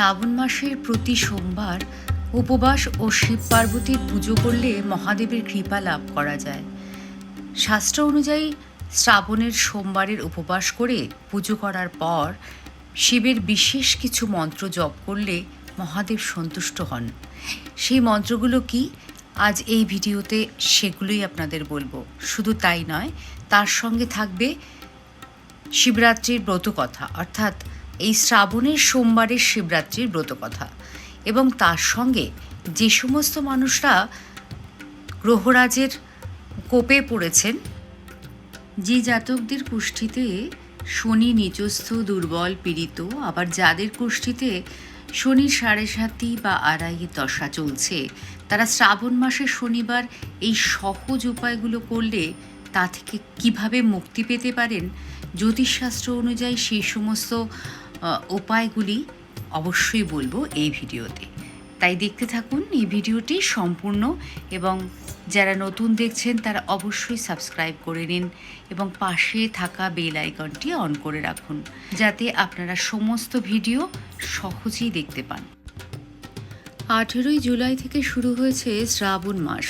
শ্রাবণ মাসের প্রতি সোমবার উপবাস ও শিব পার্বতীর পুজো করলে মহাদেবের কৃপা লাভ করা যায়। শাস্ত্র অনুযায়ী শ্রাবণের সোমবারের উপবাস করে পুজো করার পর শিবের বিশেষ কিছু মন্ত্র জপ করলে মহাদেব সন্তুষ্ট হন। সেই মন্ত্রগুলো কি? আজ এই ভিডিওতে সেগুলোই আপনাদের বলব। শুধু তাই নয়, তার সঙ্গে থাকবে শিবরাত্রির ব্রতকথা, অর্থাৎ এই শ্রাবণের সোমবারের শিবরাত্রির ব্রতকথা এবং তার সঙ্গে যে সমস্ত মানুষরা গ্রহরাজের কোপে পড়েছেন, যে জাতকদের কুষ্ঠিতে শনি নিচস্থ দুর্বল, পীড়িত, আবার যাদের কুষ্ঠিতে শনি সাড়ে সাতি বা আড়াইয়ের দশা চলছে, তারা শ্রাবণ মাসে শনিবার এই সহজ উপায়গুলো করলে তা থেকে কীভাবে মুক্তি পেতে পারেন, জ্যোতিষশাস্ত্র অনুযায়ী সেই সমস্ত উপায়গুলি অবশ্যই বলব এই ভিডিওতে। তাই দেখতে থাকুন, এই ভিডিওটি সম্পূর্ণ এবং যারা নতুন দেখছেন, তারা অবশ্যই সাবস্ক্রাইব করে নিন এবং পাশে থাকা বেল আইকনটি অন করে রাখুন, যাতে আপনারা সমস্ত ভিডিও সহজেই দেখতে পান। আঠেরোই জুলাই থেকে শুরু হয়েছে শ্রাবণ মাস।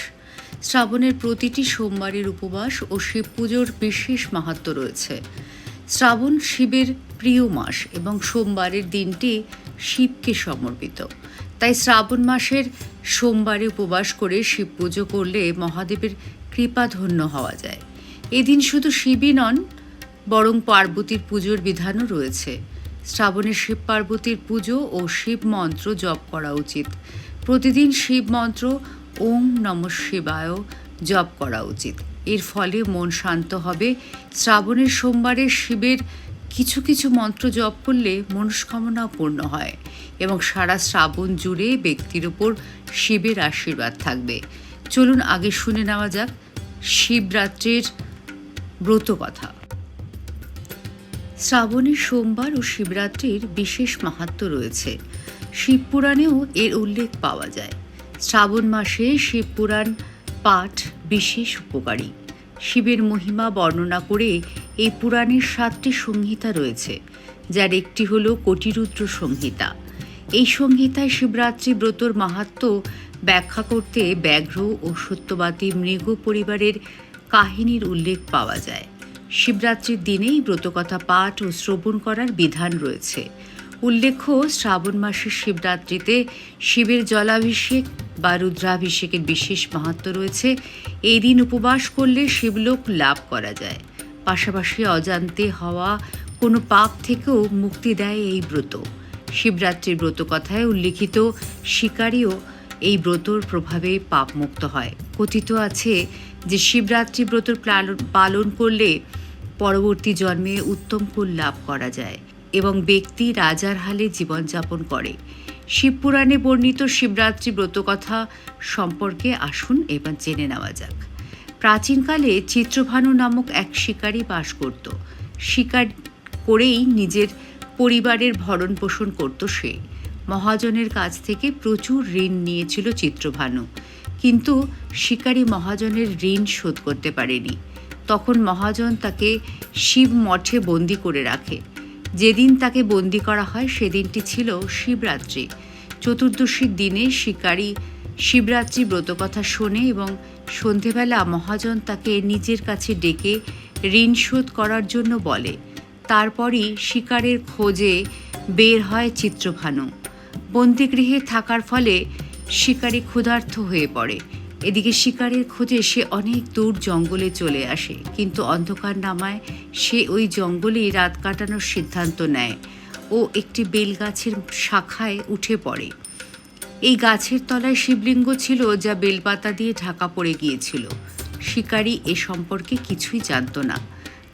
শ্রাবণের প্রতিটি সোমবারের উপবাস ও শিব পুজোর বিশেষ মাহাত্ম রয়েছে। শ্রাবণ শিবের প্রিয় মাস এবং সোমবারের দিনটি শিবকে সমর্পিত। তাই শ্রাবণ মাসের সোমবারে উপবাস করে শিব পুজো করলে মহাদেবের কৃপা ধন্য হওয়া যায়। এদিন শুধু শিবই নন, বরং পার্বতীর পুজোর বিধানও রয়েছে। শ্রাবণে শিব পার্বতীর পুজো ও শিব মন্ত্র জপ করা উচিত। প্রতিদিন শিব মন্ত্র ওম নম শিবায়, জপ করা উচিত। এর ফলে মন শান্ত হবে। শ্রাবণের সোমবারে শিবের কিছু কিছু মন্ত্র জপ করলে মনস্কামনা পূর্ণ হয় এবং সারা শ্রাবণ জুড়ে ব্যক্তির উপর শিবের আশীর্বাদ থাকবে। চলুন আগে শুনে নেওয়া যাক শিবরাত্রির ব্রত কথা। শ্রাবণের সোমবার ও শিবরাত্রির বিশেষ মাহাত্ম্য রয়েছে। শিবপুরাণেও এর উল্লেখ পাওয়া যায়। শ্রাবণ মাসে শিবপুরাণ পাঠ বিশেষ উপকারী। শিবের মহিমা বর্ণনা করে এই পুরাণের সাতটি সংহিতা রয়েছে, যার একটি হল কোটিরুদ্র সংহিতা। এই সংহিতায় শিবরাত্রি ব্রতর মাহাত্ম্য ব্যাখ্যা করতে ব্যাঘ্র ও সত্যবাদী মৃগ পরিবারের কাহিনীর উল্লেখ পাওয়া যায়। শিবরাত্রির দিনেই ব্রতকথা পাঠ ও শ্রবণ করার বিধান রয়েছে। উল্লেখ্য, শ্রাবণ মাসের শিবরাত্রিতে শিবের জলাভিষেক বা রুদ্রাভিষেকের বিশেষ মাহাত্ম্য রয়েছে। এই দিন উপবাস করলে শিবলোক লাভ করা যায়। পাশাপাশি অজান্তে হওয়া কোনো পাপ থেকেও মুক্তি দেয় এই ব্রত। শিবরাত্রির ব্রত কথায় উল্লিখিত শিকারীও এই ব্রতর প্রভাবে পাপমুক্ত হয়। কথিত আছে যে শিবরাত্রি ব্রতর পালন- করলে পরবর্তী জন্মে উত্তম কুল লাভ করা যায় এবং ব্যক্তি রাজার হালে জীবনযাপন করে। শিবপুরাণে বর্ণিত শিবরাত্রি ব্রতকথা সম্পর্কে আসুন, এবার জেনে নেওয়া যাক। প্রাচীনকালে চিত্রভানু নামক এক শিকারী বাস করত। শিকার করেই নিজের পরিবারের ভরণ পোষণ করত সে। মহাজনের কাছ থেকে প্রচুর ঋণ নিয়েছিল চিত্রভানু। কিন্তু শিকারী মহাজনের ঋণ শোধ করতে পারেনি। তখন মহাজন তাকে শিব মঠে বন্দি করে রাখে। যেদিন তাকে বন্দি করা হয়, সেদিনটি ছিল শিবরাত্রি। চতুর্দশীর দিনে শিকারী শিবরাত্রি ব্রতকথা শোনে এবং সন্ধেবেলা মহাজন তাকে নিজের কাছে ডেকে ঋণ শোধ করার জন্য বলে। তারপরই শিকারের খোঁজে বের হয় চিত্রভানু। বন্দিগৃহে থাকার ফলে শিকারী ক্ষুধার্ত হয়ে পড়ে। এদিকে শিকারের খোঁজে সে অনেক দূর জঙ্গলে চলে আসে, কিন্তু অন্ধকার নামায় সে ওই জঙ্গলেই রাত কাটানোর সিদ্ধান্ত নেয় ও একটি বেলগাছের শাখায় উঠে পড়ে। এই গাছের তলায় শিবলিঙ্গ ছিল যা বেলপাতা দিয়ে ঢাকা পড়ে গিয়েছিল। শিকারী এ সম্পর্কে কিছুই জানতো না।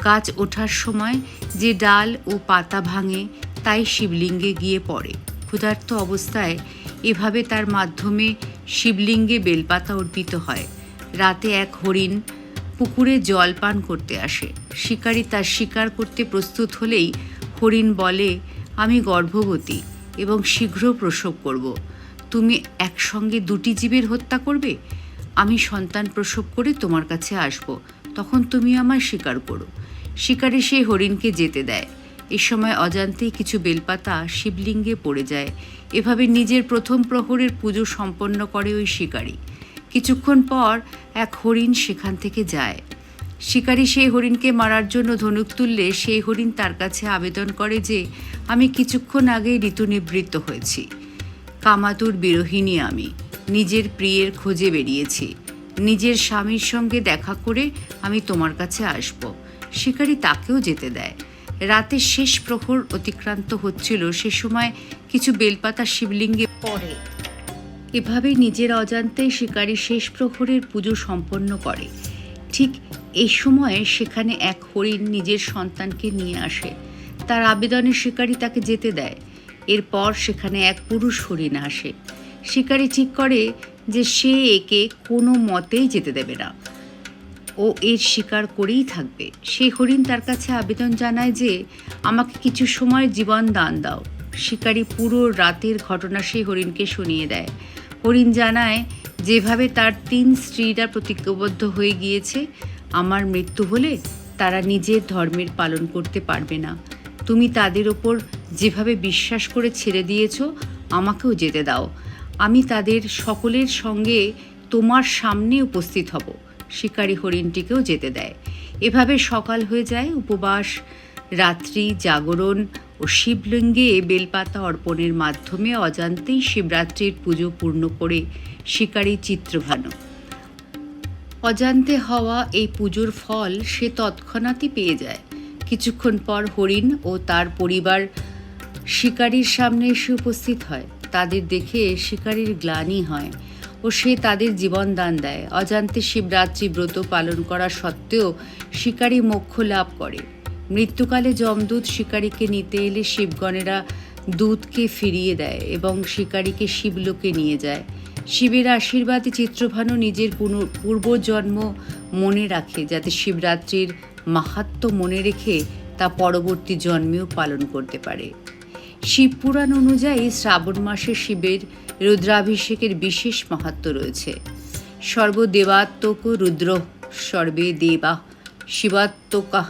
গাছ ওঠার সময় যে ডাল ও পাতা ভাঙে, তাই শিবলিঙ্গে গিয়ে পড়ে। ক্ষুধার্ত অবস্থায় এভাবে তার মাধ্যমে শিবলিঙ্গে বেলপাতা অর্পিত হয়। রাতে এক হরিণ পুকুরে জল পান করতে আসে। শিকারী তার শিকার করতে প্রস্তুত হলেই হরিণ বলে, আমি গর্ভবতী এবং শীঘ্র প্রসব করব। তুমি একসঙ্গে দুটি জীবের হত্যা করবে? আমি সন্তান প্রসব করে তোমার কাছে আসব। তখন তুমি আমায় স্বীকার করো। শিকারী সেই হরিণকে যেতে দেয়। এ সময় অজান্তেই কিছু বেলপাতা শিবলিঙ্গে পড়ে যায়। এভাবে নিজের প্রথম প্রহরের পুজো সম্পন্ন করে ওই শিকারী। কিছুক্ষণ পর এক হরিণ সেখান থেকে যায়। শিকারী সেই হরিণকে মারার জন্য ধনুক তুললে সেই হরিণ তার কাছে আবেদন করে যে, আমি কিছুক্ষণ আগেই ঋতুনিবৃত্ত হয়েছি। কামাতুর বিরোহিনী আমি। নিজের প্রিয়ের খোঁজে বেরিয়েছি। নিজের স্বামীর সঙ্গে দেখা করে আমি তোমার কাছে আসব। শিকারী তাকেও যেতে দেয়। রাতে শেষ প্রহর অতিক্রান্ত হচ্ছিল সে সময় কিছু বেলপাতা শিবলিঙ্গে পড়ে। এভাবে নিজের অজান্তে শিকারী শেষ প্রহরের পুজো সম্পন্ন করে। ঠিক এই সময়ে সেখানে এক হরিণ নিজের সন্তানকে নিয়ে আসে। তার আবেদনে শিকারী তাকে যেতে দেয়। এরপর সেখানে এক পুরুষ হরিণ আসে। শিকারী ঠিক করে যে সে একে কোনো মতেই যেতে দেবে না। ও এর শিকার করেই থাকবে। সেই হরিণ তার কাছে আবেদন জানায় যে, আমাকে কিছু সময় জীবন দান দাও। শিকারী পুরো রাতের ঘটনা সেই হরিণকে শুনিয়ে দেয়। হরিণ জানায়, যেভাবে তার তিন স্ত্রীরা প্রতিজ্ঞবদ্ধ হয়ে গিয়েছে, আমার মৃত্যু হলে তারা নিজের ধর্মের পালন করতে পারবে না। তুমি তাদের ওপর যেভাবে বিশ্বাস করে ছেড়ে দিয়েছ, আমাকেও যেতে দাও। আমি তাদের সকলের সঙ্গে তোমার সামনে উপস্থিত হব। শিকারী হরিণটিকেও যেতে দেয়। এভাবে সকাল হয়ে যায়, উপবাস, রাত্রি, জাগরণ ও শিবলিঙ্গে বেলপাতা অর্পণের মাধ্যমে অজান্তেই শিবরাত্রির পুজো পূর্ণ করে শিকারী চিত্রভানু। অজান্তে হওয়া এই পুজোর ফল সে তৎক্ষণাৎই পেয়ে যায়। কিছুক্ষণ পর হরিণ ও তার পরিবার শিকারীর সামনে এসে উপস্থিত হয়। তাদের দেখে শিকারীর গ্লানি হয় ও সে তাদের জীবন দান দেয়। অজান্তে শিবরাত্রি ব্রত পালন করা সত্ত্বেও শিকারী মোক্ষ লাভ করে। মৃত্যুকালে যমদূত শিকারীকে নিতে এলে শিবগণেরা দূতকে ফিরিয়ে দেয় এবং শিকারীকে শিবলোকে নিয়ে যায়। শিবের আশীর্বাদে চিত্রভানু নিজের পূর্বজন্ম মনে রাখে যাতে শিবরাত্রির মাহাত্ম্য মনে রেখে তা পরবর্তী জন্মেও পালন করতে পারে। শিবপুরাণ অনুযায়ী শ্রাবণ মাসে শিবের রুদ্রাভিষেকের বিশেষ মাহাত্ম্য রয়েছে। সর্বদেবাত্মক রুদ্র সর্বে দেবা শিবাত্মকা।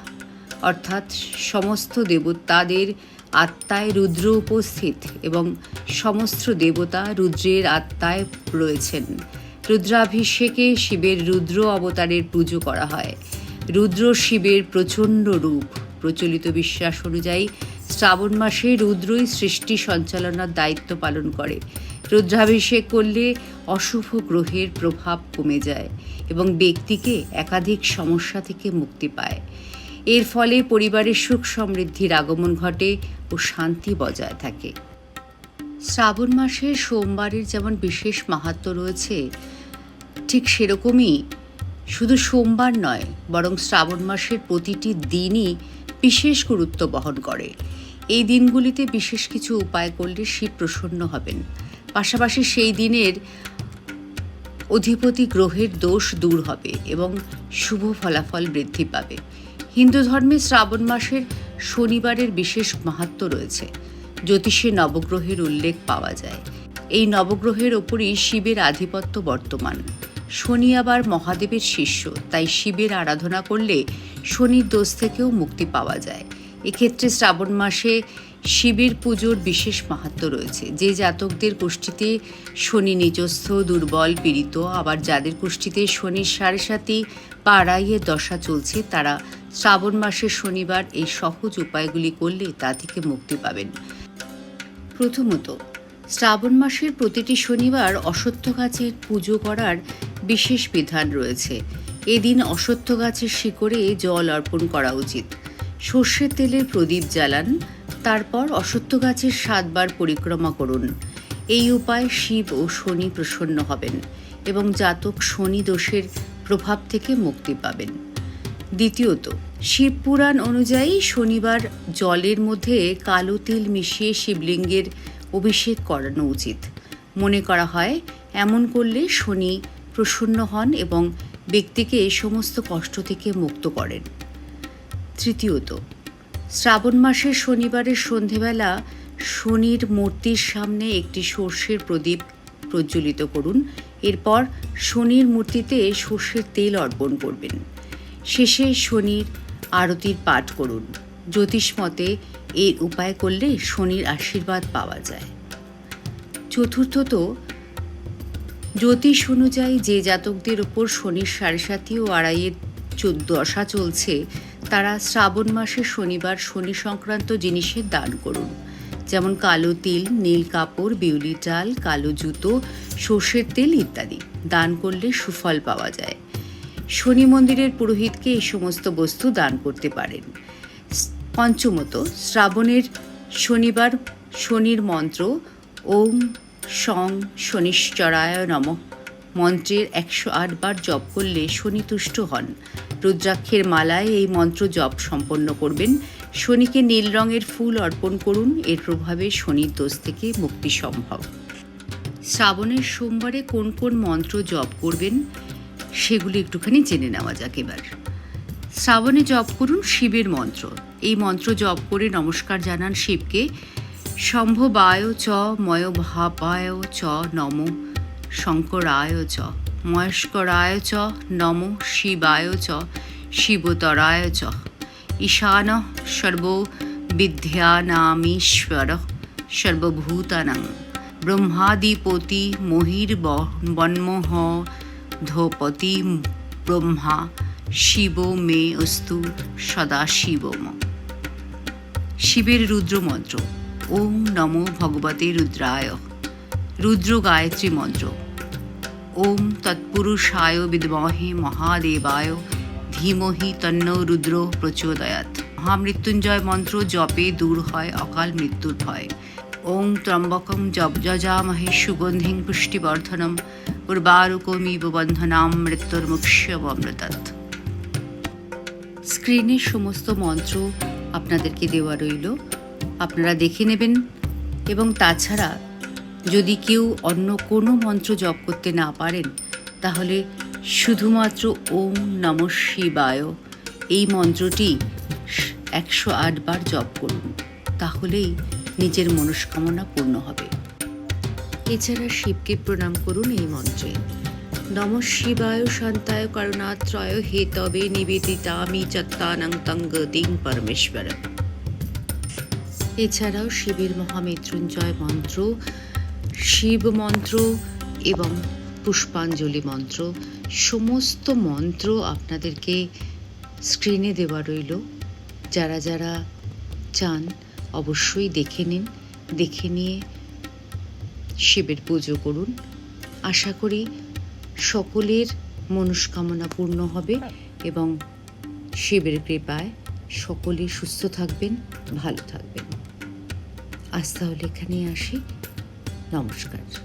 অর্থাৎ সমস্ত দেবতাদের আত্মায় রুদ্র উপস্থিত এবং সমস্ত দেবতা রুদ্রের আত্মায় রয়েছেন। রুদ্রাভিষেকে শিবের রুদ্র অবতারের পুজো করা হয়। রুদ্র শিবের প্রচণ্ড রূপ, প্রচলিত বিশ্বাস অনুযায়ী শ্রাবণ মাসে রুদ্রই সৃষ্টি সঞ্চালনার দায়িত্ব পালন করে। রুদ্রাভিষেক করলে অশুভ গ্রহের প্রভাব কমে যায় এবং ব্যক্তিকে একাধিক সমস্যা থেকে মুক্তি পায়। এর ফলে পরিবারের সুখ সমৃদ্ধির আগমন ঘটে ও শান্তি বজায় থাকে। শ্রাবণ মাসের সোমবারের যেমন বিশেষ মাহাত্ম্য রয়েছে, ঠিক সেরকমই শুধু সোমবার নয়, বরং শ্রাবণ মাসের প্রতিটি দিনই বিশেষ গুরুত্ব বহন করে। এই দিনগুলিতে বিশেষ কিছু উপায় করলে শিব প্রসন্ন হবেন। পাশাপাশি সেই দিনের অধিপতি গ্রহের দোষ দূর হবে এবং শুভ ফলাফল বৃদ্ধি পাবে। হিন্দু ধর্মে শ্রাবণ মাসের শনিবারের বিশেষ মাহাত্ম্য রয়েছে। জ্যোতিষে নবগ্রহের উল্লেখ পাওয়া যায়। এই নবগ্রহের ওপরই শিবের আধিপত্য বর্তমান। শনি আবার মহাদেবের শিষ্য, তাই শিবের আরাধনা করলে শনির দোষ থেকেও মুক্তি পাওয়া যায়। এক্ষেত্রে শ্রাবণ মাসে শিবের পুজোর বিশেষ মাহাত্ম্য রয়েছে। যে জাতকদের গোষ্ঠীতে শনি নিজস্থ, দুর্বল, পীড়িত, আবার যাদের গোষ্ঠীতে শনির সাড়ে সাথী পাড়াইয়ের দশা চলছে, তারা শ্রাবণ মাসের শনিবার এই সহজ উপায়গুলি করলে তা থেকে মুক্তি পাবেন। প্রথমত, শ্রাবণ মাসের প্রতিটি শনিবার অশ্বত্থ গাছের পুজো করার বিশেষ বিধান রয়েছে। এদিন অশ্বত্থ গাছের শিকড়ে জল অর্পণ করা উচিত। সর্ষের তেলের প্রদীপ জ্বালান, তারপর অশ্বত্থ গাছের সাতবার পরিক্রমা করুন। এই উপায় শিব ও শনি প্রসন্ন হবেন এবং জাতক শনি দোষের প্রভাব থেকে মুক্তি পাবেন। দ্বিতীয়ত শিবপুরাণ অনুযায়ী শনিবার জলের মধ্যে কালো তিল মিশিয়ে শিবলিঙ্গের অভিষেক করানো উচিত। মনে করা হয়, এমন করলে শনি প্রসন্ন হন এবং ব্যক্তিকে সমস্ত কষ্ট থেকে মুক্ত করেন। তৃতীয়ত, শ্রাবণ মাসের শনিবারের সন্ধেবেলা শনির মূর্তির সামনে একটি সর্ষের প্রদীপ প্রজ্বলিত করুন। এরপর শনির মূর্তিতে সর্ষের তেল অর্পণ করবেন। শেষে শনির আরতির পাঠ করুন। জ্যোতিষ মতে, এর উপায় করলে শনির আশীর্বাদ পাওয়া যায়। চতুর্থত, জ্যোতিষ অনুযায়ী যে জাতকদের ওপর শনির সাড়ে সাতি ও আড়াইয়ের চোদ্দ দশা চলছে তারা শ্রাবণ মাসে শনিবার শনি সংক্রান্ত জিনিসের দান করুন। যেমন কালো তিল, নীল কাপড় বিউলি চাল কালো জুতো, সর্ষের তেল ইত্যাদি। দান করলে সুফল পাওয়া যায়। শনি মন্দিরের পুরোহিতকে এই সমস্ত বস্তু দান করতে পারেন। পঞ্চমত, শ্রাবণের শনিবার শনির মন্ত্র, ওম সং শনিশ্চরায় নম। মন্ত্রের একশো আট বার জপ করলে শনি তুষ্ট হন। রুদ্রাক্ষের মালায় এই মন্ত্র জপ সম্পন্ন করবেন। শনিকে নীল রঙের ফুল অর্পণ করুন। এর প্রভাবে শনির দোষ থেকে মুক্তি সম্ভব। শ্রাবণের সোমবারে কোন কোন মন্ত্র জপ করবেন, সেগুলি একটুখানি জেনে নেওয়া যাক এবার। শ্রাবণে জপ করুন শিবের মন্ত্র। এই মন্ত্র জপ করে নমস্কার জানান শিবকে। সম্ভবায় চ ময়ভাবায় চ নম শঙ্করায় চ মহেশ্বরায় চ, নম শিবায় চ, শিবতরায় চ। ঈশান সর্ব বিদ্যানামীশ্বর সর্বভূতানাং। ব্রহ্মাদিপতি মহির বন্মহ ধোপতি ব্রহ্মা, শিব মে অস্তু সদা শিবম। শিবের রুদ্র মন্ত্র ওম নমো ভগবতে রুদ্রায়। রুদ্র গায়ত্রী মন্ত্র ওম তৎপুরুষায় বিদ্মহে মহাদেবায় ধীমহি তন্ন রুদ্র প্রচোদয়াত মহামৃত্যুঞ্জয় মন্ত্র জপে দূর হয় অকাল মৃত্যুর ভয় ওং ত্রম্বকং জপ যজামহে সুগন্ধিং পুষ্টিবর্ধনম উর্বারুকমিব বন্ধনাম মৃত্যুর্মুক্ষ্যমৃতৎ স্ক্রিনের সমস্ত মন্ত্র আপনাদেরকে দেওয়া রইল। আপনারা দেখে নেবেন এবং তাছাড়া যদি কেউ অন্য কোনো মন্ত্র জপ করতে না পারেন, তাহলে শুধুমাত্র ওম নম শিবায় এই মন্ত্রটি একশো আট বার জপ করুন, তাহলেই নিজের মনস্কামনা পূর্ণ হবে। এছাড়া শিবকে প্রণাম করুন এই মন্ত্রে। নম শিবায় শান্তায় করুণাত্রয় হে তবে নিবেদিতামি চত্তানং তঙ্গদিং পরমেশ্বর এছাড়াও শিবের মহামৃত্যুঞ্জয় মন্ত্র শিব মন্ত্র এবং পুষ্পাঞ্জলি মন্ত্র, সমস্ত মন্ত্র আপনাদেরকে স্ক্রিনে দেওয়া রইল। যারা যারা চান, অবশ্যই দেখে নিন। দেখে নিয়ে শিবের পুজো করুন। আশা করি সকলের মনস্কামনা পূর্ণ হবে এবং শিবের কৃপায় সকলে সুস্থ থাকবেন, ভালো থাকবেন। আজ তাহলে এখানেই আসি। 那我们是该走